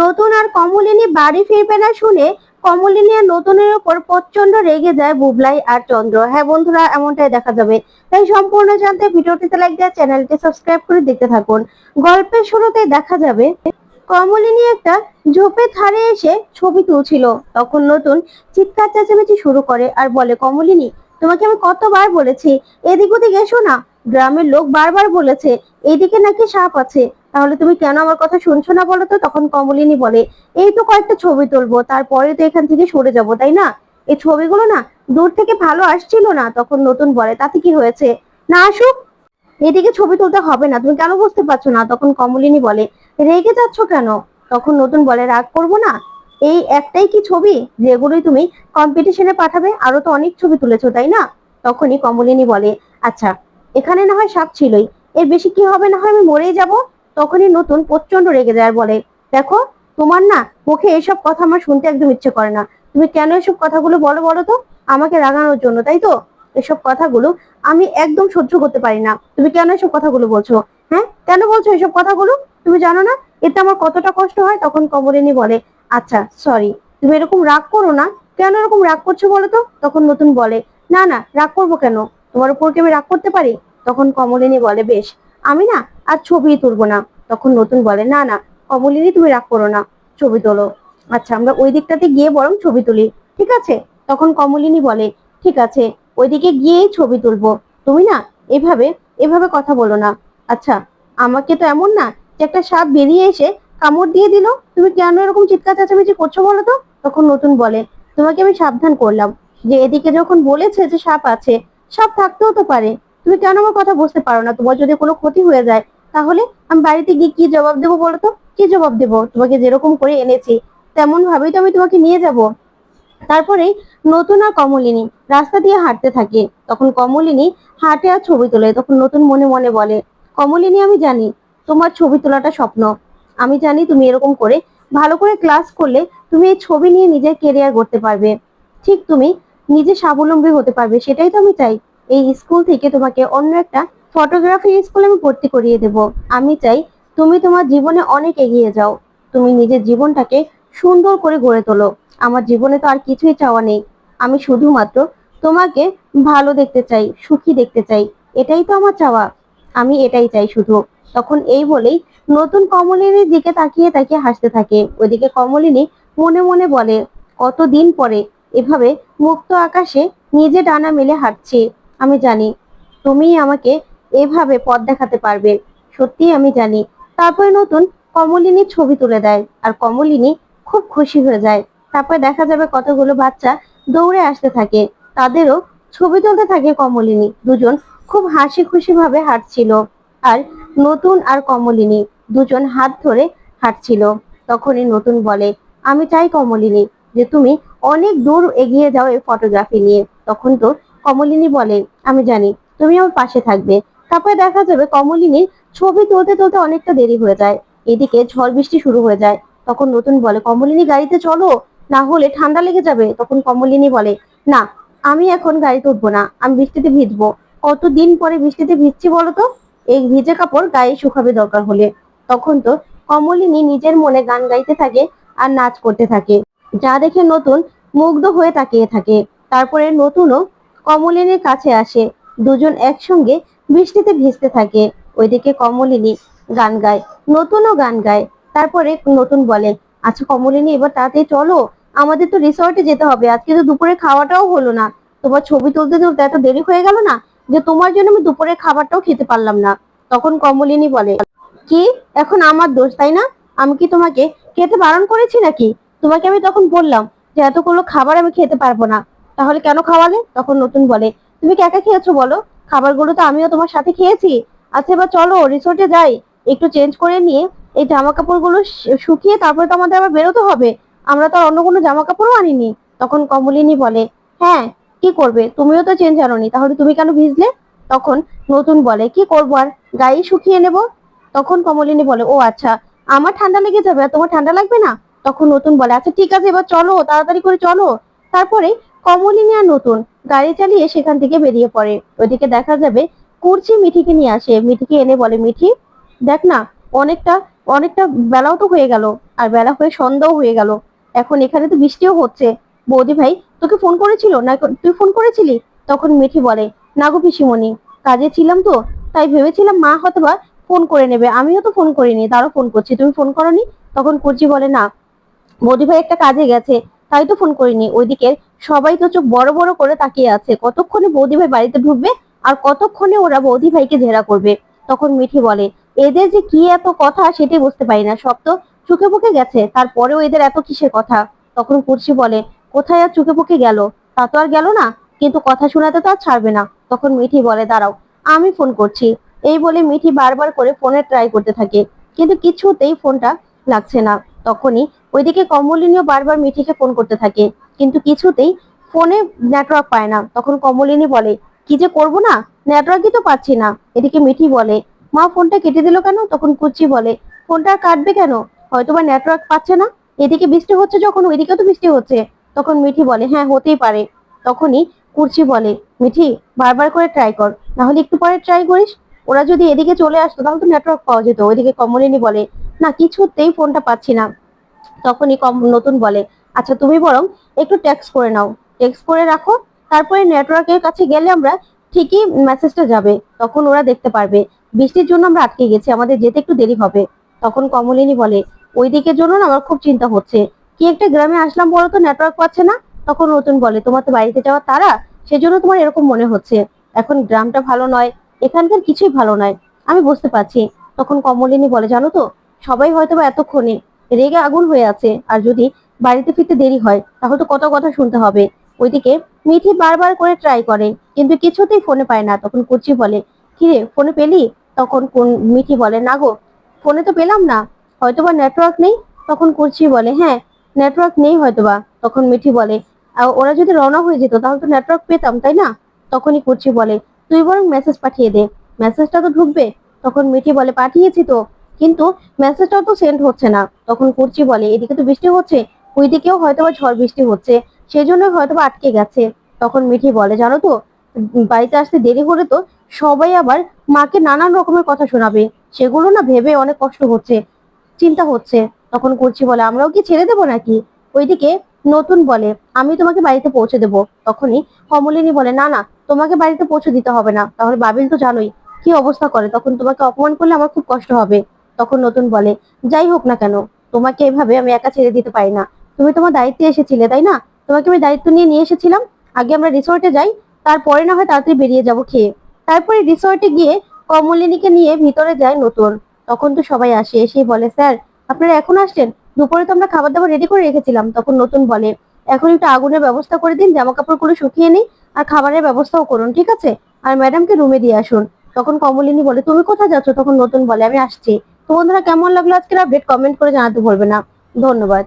নতুন আর কমলিনী বাড়ি ফিরবে না শুনে কমলিনী আর নতুনের উপর প্রচণ্ড রেগে যায় বুবলাই আর চন্দ্র। হ্যাঁ বন্ধুরা, এমনটাই দেখা যাবে। তাই সম্পূর্ণ জানতে ভিডিওটিতে লাইক দিয়ে চ্যানেলটি সাবস্ক্রাইব করে দেখতে থাকুন। গল্পের শুরুতে দেখা যাবে, কমলিনী একটা ঝোপে ধারে এসে ছবি তুলছিল। তখন নতুন চিৎকার চেঁচামেচি শুরু করে আর বলে, কমলিনী, তোমাকে আমি কতবার বলেছি? এদিক ওদিক এসো না। গ্রামের লোক বারবার বলেছে, এদিকে নাকি সাপ আছে। তাহলে তুমি কেন আমার কথা শুনছো না বলো তো? তখন কমলিনী বলে, এই তো কয়েকটা ছবি তুলবো, তারপরে তো এখান থেকে সরে যাব, তাই না? এই ছবিগুলো না দূর থেকে ভালো আসছিল না। তখন নতুন বলে, তাতে কি হয়েছে? না আসুক, এদিকে ছবি তুলতে হবে না, তুমি কেন বুঝতে পারছ না? তখন কমলিনী বলে, রেগে যাচ্ছ কেন? তখন নতুন বলে, রাগ করব না? এই একটাই কি ছবি যেগুলোই তুমি কম্পিটিশনে পাঠাবে? আরও তো অনেক ছবি তুলেছো, তাই না? তখনই কমলিনী বলে আচ্ছা এখানে না হয় সাপ ছিলই, এর বেশি কি হবে? না হয় আমি মরেই যাব? তখনই নতুন প্রচণ্ড রেগে যায় বলে, দেখো, তোমার না মুখে এসব কথা আমার শুনতে একদম ইচ্ছে করে না। তুমি কেন এসব কথাগুলো বলো বলো তো? আমাকে রাগানোর জন্য, তাই তো? এসব কথাগুলো আমি একদম সহ্য করতে পারি না। তুমি কেন এসব কথাগুলো বলছো? হ্যাঁ? কেন বলছো এসব কথাগুলো? তুমি জানো না? এতে আমার কতটা কষ্ট হয়? তখন কমলিনী বলে আচ্ছা সরি তুমি এরকম রাগ করো না। কেন এরকম রাগ করছ বলো তো? তখন নতুন বলে, না না, রাগ করব কেন? তোমার উপর কি আমি রাগ করতে পারি? তখন কমলিনী বলে, বেশ আমি না আর ছবি তুলবো না। তখন নতুন বলে, না না কমলিনী তুমি রাগ করো না, ছবি তোলো। আচ্ছা আমরা ওই দিকটাতে গিয়ে বরং ছবি তুলি, ঠিক আছে? তখন কমলিনী বলে, ঠিক আছে ওইদিকে গিয়েই ছবি তুলবো। তুমি না এভাবে এভাবে কথা বলো না। আচ্ছা আমাকে তো এমন না যে একটা সাপ বেরিয়ে এসে কামড় দিয়ে দিল? তুমি কেন এরকম চিৎকার চেঁচামেচি করছ বলো তো? তখন নতুন বলে, তোমাকে আমি সাবধান করলাম। যে এদিকে যখন বলেছে যে সাপ আছে, সাপ থাকতেও তো পারে। তুমি কেন আমার কথা বুঝতে পারো না? তোমার যদি কোনো ক্ষতি হয়ে যায়, তাহলে আমি বাড়িতে গিয়ে কি জবাব দেবো বলো তো? কি জবাব দেবো? তোমাকে যেরকম করে এনেছি তেমন ভাবেই তো আমি তোমাকে নিয়ে যাব। তারপরে নতুন আর কমলিনী রাস্তা দিয়ে হাঁটতে থাকে। তখন কমলিনী হাঁটে আর ছবি তোলে, তখন নতুন মনে মনে বলে, কমলিনী, আমি জানি তোমার ছবি তোলাটা স্বপ্ন। আমি জানি তুমি এরকম করে ভালো করে ক্লাস করলে তুমি এই ছবি নিয়ে নিজের কেরিয়ার করতে পারবে। ঠিক তুমি নিজে স্বাবলম্বী হতে পারবে, সেটাই তো আমি চাই। এই স্কুল থেকে তোমাকে অন্য একটা ফটোগ্রাফি স্কুলে আমি ভর্তি করিয়ে দেব। আমি চাই তুমি তোমার জীবনে অনেক এগিয়ে যাও। তুমি নিজের জীবনটাকে সুন্দর করে গড়ে তোলো। আমার জীবনে তো আর কিছুই চাওয়া নেই। আমি শুধুমাত্র তোমাকে ভালো দেখতে চাই, সুখী দেখতে চাই। এটাই তো আমার চাওয়া। আমি এটাই চাই শুধু। তখন এই বলেই নতুন কমলিনীর দিকে তাকিয়ে তাকিয়ে হাসতে থাকে। ওইদিকে কমলিনী মনে মনে বলে, কতদিন পরে এভাবে মুক্ত আকাশে নিজে ডানা মেলে হাঁটছি। আমি জানি তুমি আমাকে এভাবে পথ দেখাতে পারবে। সত্যি আমি জানি। তারপরে নতুন কমলিনীর ছবি তুলে দেয় আর কমলিনী খুব খুশি হয়ে যায়। তারপরে দেখা যাবে কতগুলো বাচ্চা দৌড়ে আসতে থাকে। তাদেরও ছবি তুলতে থাকে কমলিনী। দুজন খুব হাসি খুশি ভাবে হাঁটছিল আর নতুন আর কমলিনী দুজন হাত ধরে হাঁটছিল। তখনই নতুন বলে, আমি চাই কমলিনী, যে তুমি অনেক দূর এগিয়ে যাও এই ফটোগ্রাফি নিয়ে। তখন তো কমলিনী বলে, আমি জানি, তুমি আমার পাশে থাকবে। তারপরে দেখা যাবে কমলিনীর ছবি তুলতে তুলতে অনেকটা দেরি হয়ে যায়। এদিকে ঝড় বৃষ্টি শুরু হয়ে যায়। তখন নতুন বলে, কমলিনী, গাড়িতে চলো। না হলে ঠান্ডা লেগে যাবে। তখন কমলিনী বলে, না, আমি এখন গাড়িতে উঠবো না, আমি বৃষ্টিতে ভিজবো। কতদিন পরে বৃষ্টিতে ভিজছি বলো তো? এই ভিজে কাপড় গায়ে শুকাবে দরকার হলে। তখন তো কমলিনী নিজের মনে গান গাইতে থাকে আর নাচ করতে থাকে। যা দেখে নতুন মুগ্ধ হয়ে তাকিয়ে থাকে। তারপরে নতুনও কমলিনীর কাছে আসে। দুজন একসঙ্গে বৃষ্টিতে ভিজতে থাকে। ওইদিকে কমলিনী গান গায়, নতুনও গান গায়। তারপরে নতুন বলে আচ্ছা কমলিনী, এবার তাড়াতাড়ি চলো। আমাদের তো রিসর্টে যেতে হবে। আজকে তো দুপুরে খাওয়াটাও হলো না। তোমার ছবি তুলতে তুলতে এত দেরি হয়ে গেল না যে তোমার জন্য আমি দুপুরে খাবারটাও খেতে পারলাম না। তখন কমলিনী বলে, কি? এখন আমার দোষ, তাই না? আমি কি তোমাকে খেতে বারণ করেছি নাকি? তোমাকে আমি তখন বললাম যে এতগুলো খাবার আমি খেতে পারব না। তাহলে কেন খাওয়ালে? তখন নতুন বলে, তুমি কি একা খেয়েছো বলো? খাবারগুলো তো আমিও তোমার সাথে খেয়েছি। আচ্ছা এবার চলো রিসোর্টে যাই। একটু চেঞ্জ করে নিয়ে এই জামা কাপড়গুলো শুকিয়ে তারপরে তো আমাদের আবার বেরোতে হবে। আমরা তো অন্য কোনো জামা কাপড়ও আনিনি। তখন কমলিনী বলে হ্যাঁ কি করবে? তুমিও তো চেঞ্জ আনোনি, তাহলে তুমি কেন ভিজলে? তখন নতুন বলে, কি করব আর? গায়ে শুকিয়ে নেব? তখন কমলিনী বলে, ও আচ্ছা আমার ঠান্ডা লেগে যাবে আর তোমার ঠান্ডা লাগবে না? তখন নতুন বলে আচ্ছা ঠিক আছে, এবার চলো, তাড়াতাড়ি করে চলো। তারপরে কমলিনী আর নতুন গাড়ি চালিয়ে সেখান থেকে বেরিয়ে পড়ে। ওইদিকে দেখা যাবে কুর্চি মিঠিকে নিয়ে আসে। মিঠিকে এনে বলে, মিঠি, দেখ না, অনেকটা অনেকটা বেলাও তো হয়ে গেল আর বেলা হয়ে সন্ধ্যাও হয়ে গেল। এখন এখানে তো বৃষ্টিও হচ্ছে। বৌদি ভাই, তোকে ফোন করেছিল? না, তুই ফোন করেছিলি? তখন মিঠি বলে, না গো পিসিমণি, কাজে ছিলাম তো, তাই ভেবেছিলাম মা হয়তোবা ফোন করে নেবে। আমিও তো ফোন করিনি, তারও ফোন করছি। তুমি ফোন করনি? তখন কুর্চি বলে, না, বৌদি ভাই একটা কাজে গেছে। তাই তো ফোন করিনি। ওইদিকে সবাই তো চোখ বড় বড় করে তাকিয়ে আছে। কতক্ষণে বৌদি ভাই বাড়িতে ঢুকবে আর কতক্ষণে ওরা বৌদি ভাইকে জেরা করবে? তখন মিঠি বলে, এদের যে কি এত কথা সেটাই বুঝতে পারি না। সব তো চুকে বুকে গেছে। তারপরেও এদের এত কিসের কথা? তখন কুর্চি বলে, কোথায় আর চুকে বুকে গেল? তা তো আর গেল না। কিন্তু কথা শোনাতে তো আর ছাড়বে না। তখন মিঠি বলে, দাঁড়াও, আমি ফোন করছি। এই বলে মিঠি বারবার করে ফোনে ট্রাই করতে থাকে। কিন্তু কিছুতেই ফোনটা লাগছে না। তখনই ওইদিকে কমলিনীও বারবার মিঠিকে ফোন করতে থাকে, কিন্তু কিছুতেই ফোনে নেটওয়ার্ক পায় না। তখন কমলিনী বলে, কি যে করব না? নেটওয়ার্কই তো পাচ্ছি না। এদিকে মিঠি বলে, মা ফোনটা কেটে দিল কেন? তখন কুচি বলে ফোনটা আর কাটবে কেন? হয়তো বা নেটওয়ার্ক পাচ্ছে না। এদিকে বৃষ্টি হচ্ছে যখন ওইদিকে তো বৃষ্টি হচ্ছে। তখন মিঠি বলে হ্যাঁ হতেই পারে। তখনই কুর্চি বলে, মিঠি, বারবার করে ট্রাই কর না হলে একটু পরে ট্রাই করিস। ওরা যদি এদিকে চলে আসতো, তাহলে তো নেটওয়ার্ক পাওয়া যেত। ওইদিকে কমলিনী বলে, না, কিছুতেই ফোনটা পাচ্ছি না। তখনই কম নতুন বলে আচ্ছা তুমি বরং একটু টেক্সট করে নাও। টেক্সট করে রাখো, তারপরে নেটওয়ার্কের কাছে গেলে আমরা ঠিকই মেসেজটা যাবে, তখন ওরা দেখতে পারবে। বৃষ্টির জন্য আমরা আটকে গেছি, আমাদের যেতে একটু দেরি হবে। তখন কমলিনী বলে ওই দিকের জন্য না, আমার খুব চিন্তা হচ্ছে। কি একটা গ্রামে আসলাম বলো তো নেটওয়ার্ক পাচ্ছে না? তখন নতুন বলে, তোমার তো বাড়িতে যাওয়া তারা, সেজন্য তোমার এরকম মনে হচ্ছে। এখন গ্রামটা ভালো নয়, এখানকার কিছুই ভালো নয়, আমি বুঝতে পারছি। তখন কমলিনী বলে, জানো তো, সবাই হয়তো বা এতক্ষণে রেগে আগুন হয়ে আছে। আর যদি বাড়িতে ফিরতে দেরি হয় তাহলে তো কত কথা শুনতে হবে। ওইদিকে মিঠি বারবার করে ট্রাই করে কিন্তু কিছুতেই ফোনে পায় না। তখন কুচি বলে কিরে ফোনে পেলি? তখন কোন মিঠি বলে না গো ফোনে তো পেলাম না। হয়তোবা নেটওয়ার্ক নেই? তখন কুচি বলে হ্যাঁ নেটওয়ার্ক নেই হয়তোবা। তখন মিঠি বলে "আ, ওরা যদি রওনা হয়ে যেত তাহলে তো নেটওয়ার্ক পেতাম তাই না? তখনই কুচি বলে তুই বরং মেসেজ পাঠিয়ে দে। মেসেজটা তো ঢুকবে। তখন মিঠি বলে পাঠিয়েছি তো। কিন্তু মেসেজটাও তো সেন্ড হচ্ছে না। তখন কুর্চি বলে, এদিকে তো বৃষ্টি হচ্ছে, ওইদিকেও হয়তো বা ঝড় বৃষ্টি হচ্ছে সেই জন্য হয়তো বা আটকে গেছে। তখন মিঠি বলে, জানো তো বাড়িতে আসতে দেরি হলে তো সবাই আবার মাকে নানান রকমের কথা শোনাবে। সেগুলো না ভেবে অনেক কষ্ট হচ্ছে, চিন্তা হচ্ছে। তখন কুর্চি বলে, আমরাও কি ছেড়ে দেবো নাকি? ওইদিকে নতুন বলে, আমি তোমাকে বাড়িতে পৌঁছে দেবো। তখনই কমলিনী বলে, না না, তোমাকে বাড়িতে পৌঁছে দিতে হবে না। তাহলে বাবিল তো জানোই কি অবস্থা করে। তখন তোমাকে অপমান করলে আমার খুব কষ্ট হবে। তখন নতুন বলে, যাই হোক না কেন, তোমাকে এভাবে আমি একা ছেড়ে দিতে পারি না। তুমি তোমার দায়িত্বে এসেছিলে, তাই না? তোমাকে আমি দায়িত্ব নিয়ে নিয়ে এসেছিলাম। আগে আমরা রিসোর্টে যাই, তারপরে না হয় তাড়াতাড়ি বেরিয়ে যাব খেয়ে। তারপরে রিসোর্টে গিয়ে কমলিনীকে নিয়ে ভিতরে যায় নতুন। তখন তো সবাই আসে এসেই বলে, স্যার, আপনারা এখন আসছেন? দুপুরে তো আমরা খাবার দাবার রেডি করে রেখেছিলাম। তখন নতুন বলে, এখন একটু আগুনের ব্যবস্থা করে দিন জামা কাপড়গুলো শুকিয়ে নিই আর খাবারের ব্যবস্থাও করুন, ঠিক আছে? আর ম্যাডামকে রুমে দিয়ে আসুন। তখন কমলিনী বলে, তুমি কোথায় যাচ্ছ? তখন নতুন বলে, আমি আসছি। তো বন্ধুরা কেমন লাগল আজকের আপডেট কমেন্ট করে জানাতে ভুলবে না। ধন্যবাদ।